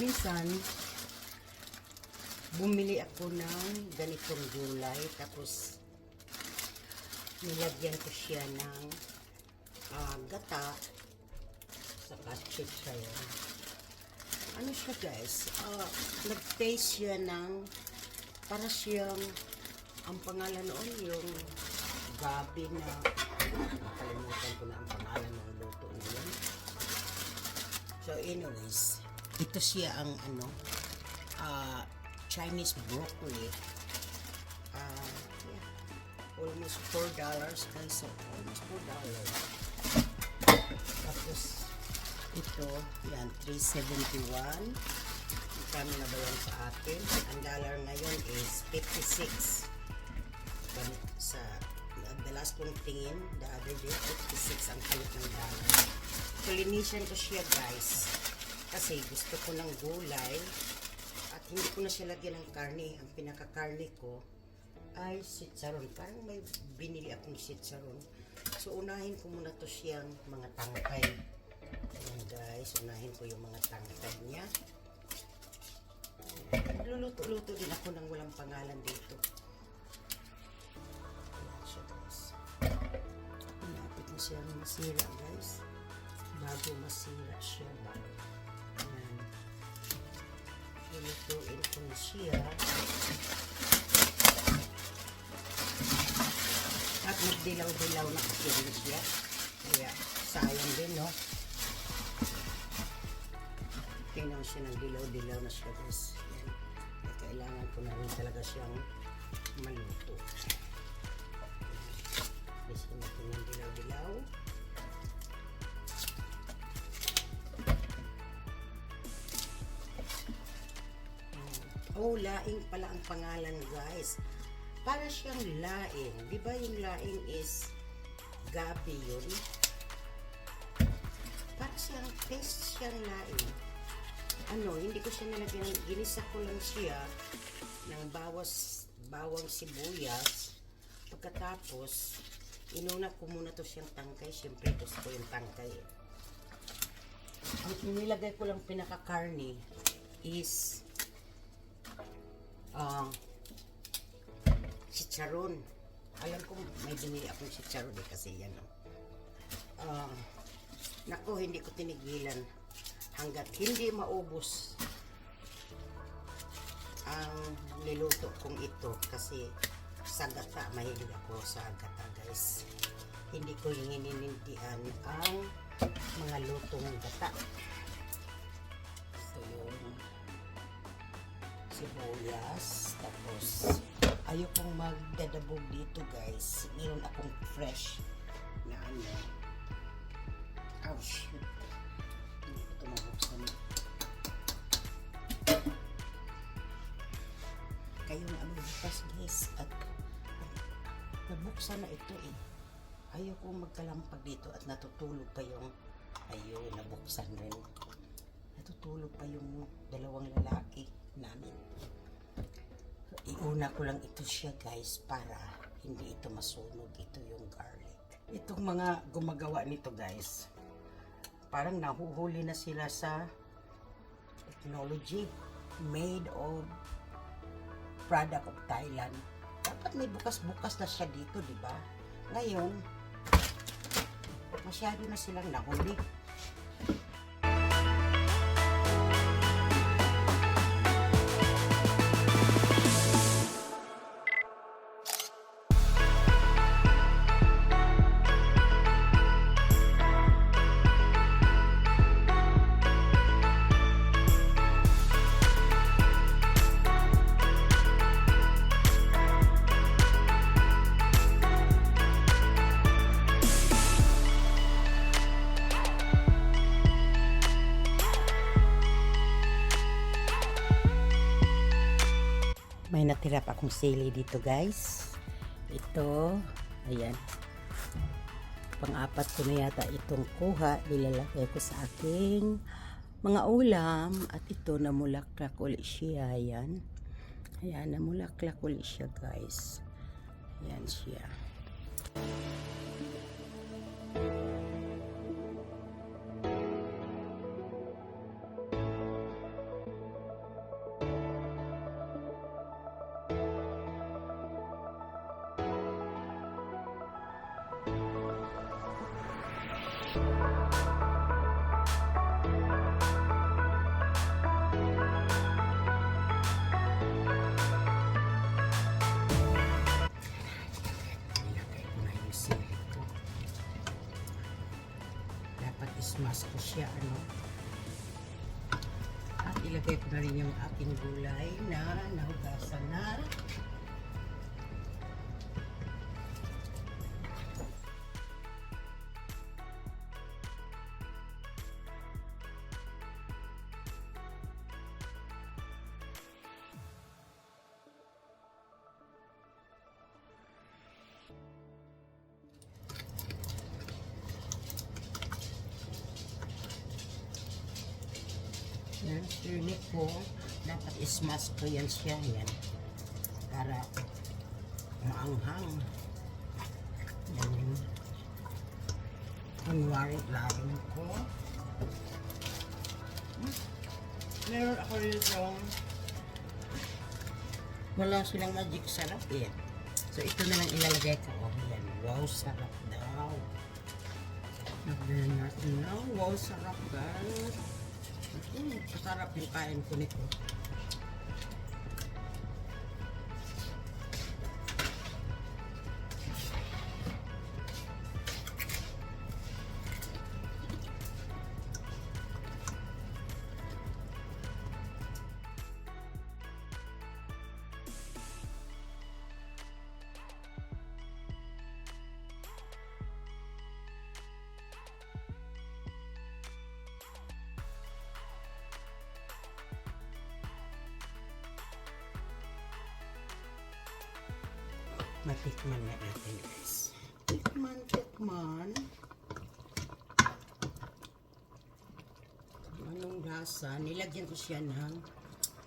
minsan, bumili ako ng ganitong gulay, tapos nilagyan ko siya ng ah, gata, saka chicharon. Ano siya guys? Ah, nag-taste siya ng para siyang ang pangalan noon yung gabi na nakalimutan ko na ang pangalan ng luto niya. So anyways, ito siya ang ano ah, Chinese broccoli. Ah, yeah. Almost four dollars guys. So almost four dollars. Tapos ito, yan, 371. Magkano na ba yan sa atin? Ang dollar ngayon is 56. Ganit sa the last kong tingin, the other day, 56 ang kalit ng dollar. So, linisan ko siya guys. Kasi gusto ko ng gulay at hindi ko na siya lagyan ng karne. Ang pinakakarne ko ay sitsaron. Parang may binili akong sitsaron. So, unahin ko muna to siyang mga tangkay. Ayan guys, unahin ko yung mga tangkay niya. Luluto-luto din ako ng walang pangalan dito. Ayan siya guys. Malapit na siyang masira guys. Bago masira siya ba. Lulutuin ko na siya. At nagdilaw-dilaw na kasi rin siya. Kaya sayang din no. Tingnan siya ng dilaw-dilaw na siya guys. Yan. Kaya kailangan ko na rin talaga siyang maluto. Kasi natin ng dilaw-dilaw. Oh, laing pala ang pangalan guys. Para siyang laing. Di ba yung laing is gabi yun? Para siyang taste siyang laing. Ano, hindi ko siya nilagyan. Ginisa ko lang siya ng bawas, bawang sibuyas. Pagkatapos, inuna ko muna to siyang tangkay. Siyempre, gusto ko yung tangkay. Ang inilagay ko lang pinaka-karne is ah chicharon. Alam ko may binili akong chicharon eh kasi yan. Ah, nako, hindi ko tinigilan hanggat hindi maubos ang niluto kong ito kasi sa gata, mahilig ako sa gata guys. Hindi ko yung ang mga lutong gata. Sibuyas, tapos ayokong magdadabog dito guys. Meron akong fresh na ano. Oh shoot. Hindi ko ito mabuksan. Kayo na ang magbukas guys at nabuksan na ito eh. Ayokong magkalampag dito at natutulog pa yung ayun, nabuksan rin. Natutulog pa yung dalawang lalaki namin. Iuna ko lang ito siya guys para hindi ito masunog. Ito yung garlic. Itong mga gumagawa nito guys, parang nahuhuli na sila sa technology made of product of Thailand. Dapat may bukas-bukas na siya dito, di ba? Ngayon, masyado na silang nahuli. May natira pa akong sili dito guys. Ito, ayan. Pang-apat ko na yata itong kuha. Nilalagay ko sa aking mga ulam. At ito, namulaklak ulit siya. Ayan. Ayan, namulaklak ulit siya guys. Ayan siya. I-smash ko siya, ano. At ilagay ko na rin yung aking gulay na nahugasan na. Yan, turnip ko. Dapat ismash ko yan siya. Yan. Para maanghang. Yan yung kunwari laing ko. Hmm. Meron ako rito. Wala silang magic sarap eh. So ito na lang ilalagay ko. Oh, yan. Wow, sarap daw. Nagbihin natin na. Wow, sarap guys. Mm, masarap yung kain ko nito. Matikman na natin guys. Tikman, tikman. Anong lasa? Nilagyan ko siya ng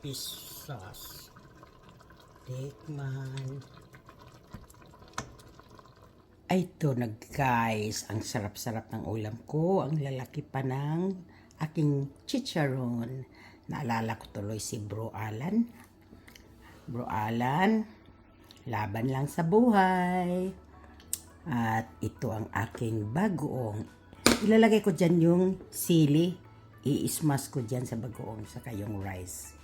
fish sauce. Tikman. Ay, na guys. Ang sarap-sarap ng ulam ko. Ang lalaki pa ng aking chicharon. Naalala ko tuloy si Bro Alan. Bro Alan, laban lang sa buhay. At ito ang aking bagoong. Ilalagay ko dyan yung sili. I-smash ko dyan sa bagoong saka yung rice.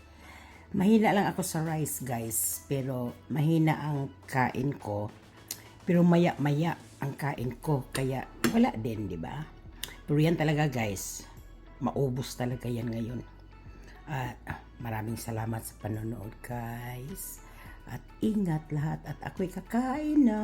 Mahina lang ako sa rice guys. Pero mahina ang kain ko. Pero maya-maya ang kain ko. Kaya wala din, di ba? Pero yan talaga guys. Maubos talaga yan ngayon. At maraming salamat sa panonood guys. At ingat lahat at ako'y kakain na.